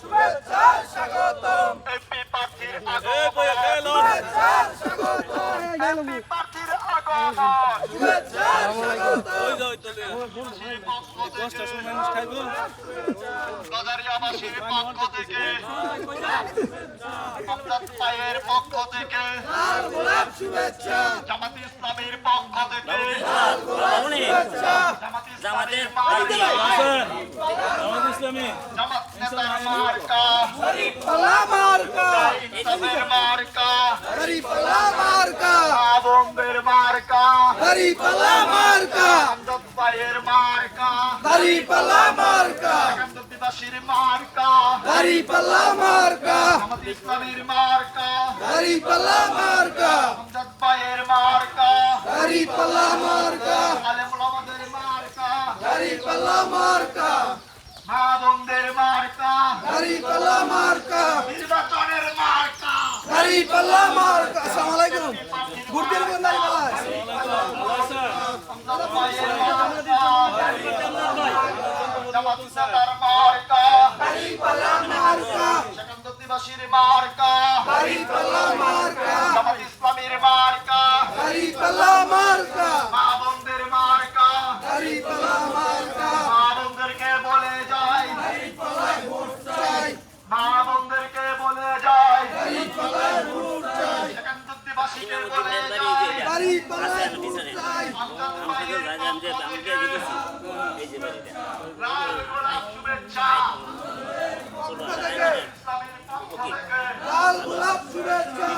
শুভেচ্ছা স্বাগতম এমপি প্রার্থীর আগমন এমপি প্রার্থীর আগমন শুভেচ্ছা স্বাগতম পক্ষ থেকে ভাইয়ের পক্ষ থেকে শুভেচ্ছা জামাত ইসলামের পক্ষ থেকে জামাত ইসলামী। নেতার মার্কা পালা মার্কা ইসলামের মার্কা হরি পালা মার্কা আবন্দের মার্কা হরি পালা মার্কা ইসলামের মার্কা হরি পালা মার্কা ভাইয়ের মার্কা হরি পালা মার্কা আলেমুল আমাদের মার্কা হরি পালা মার্কা মা বোনদের মার্কা। পালা মার্কা। নির্বাচনের মার্কা। পালা মার্কা। আসসালামু আলাইকুম। বালাস আমজাদ ভাইয়ের মার্কা। লাল গোলাপ শুভেচ্ছা। লাল গোলাপ শুভেচ্ছা।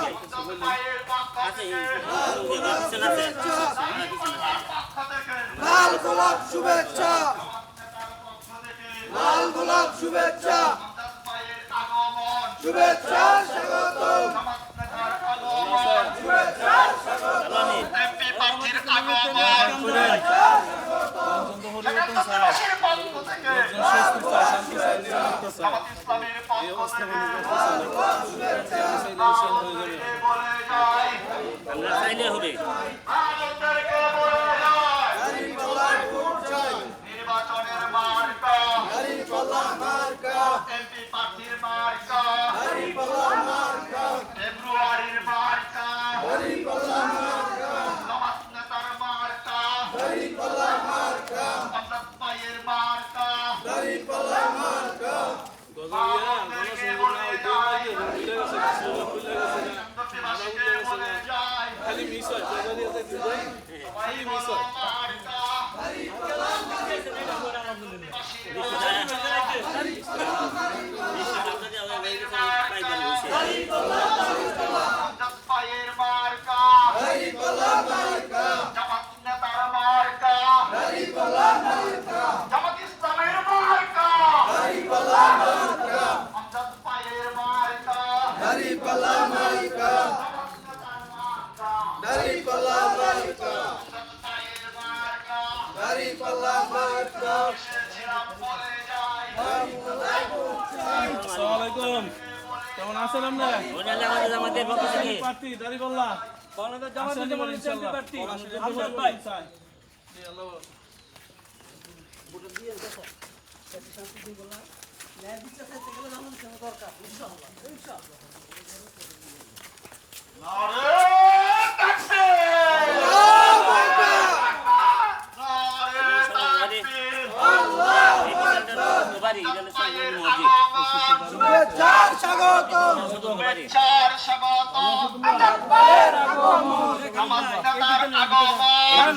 শুভেচ্ছা পক্ষ থেকে লাল গোলাপ শুভেচ্ছা আমজাদ ভাইয়ের আগমন শুভেচ্ছা স্বাগতম জামাত নেতার আগমন শুভেচ্ছা স্বাগতম এমপি প্রার্থীর আগমন সেকান্দবাসীর পক্ষ থেকে জামাত ইসলামের আমরা চাইলে হবে নির্বাচনের মার্কা হরি পালা মার্কা এমপি প্রার্থীর মার্কা হরি পালা মার্কা ফেব্রুয়ারির মার্কা ভাই বলো মার্কা আমজাদ ভাইয়ের মার্কা হরি পালা মার্কা জামাত নেতার মার্কা হরি পালা মার্কা জামাত ইসলামের মার্কা হরি পালা মার্কা আমজাদ ভাইয়ের মার্কা হরি পালা মার্কা হরি পালা মার্কা আমজাদ ভাইয়ের মার্কা হরি পালা মার্কা এসেছিলাম বলে যাই আসসালামু আলাইকুম কেমন আছেন আমরা আমাদের পক্ষ থেকে প্রার্থী দাঁড়িপাল্লা বাংলাদেশ জামাত আসেন ইসলামী। প্রার্থী এবার ভাই চাই। স্বাগতম। চার আমার আগমন।